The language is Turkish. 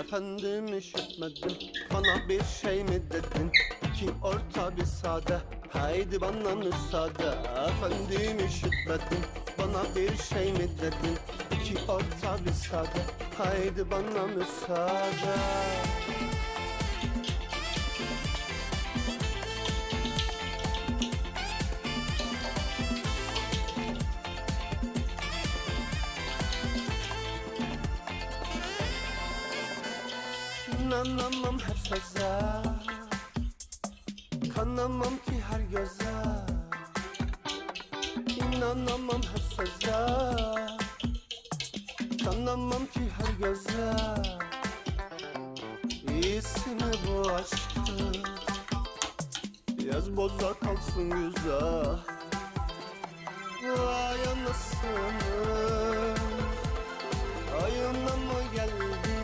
Efendim işitmedim. Bana bir şey mi dedin? İki orta bir sade. Haydi bana müsaade. Efendim işitmedim. Bana bir şey mi dedin? İki orta bir sade. Haydi bana müsaade İnanamam her söze Kanamam ki her göze. İnanamam her söze Kanamam ki her göze. İyisi bu aşkın Yaz boza kalsın güzel. Vay anasını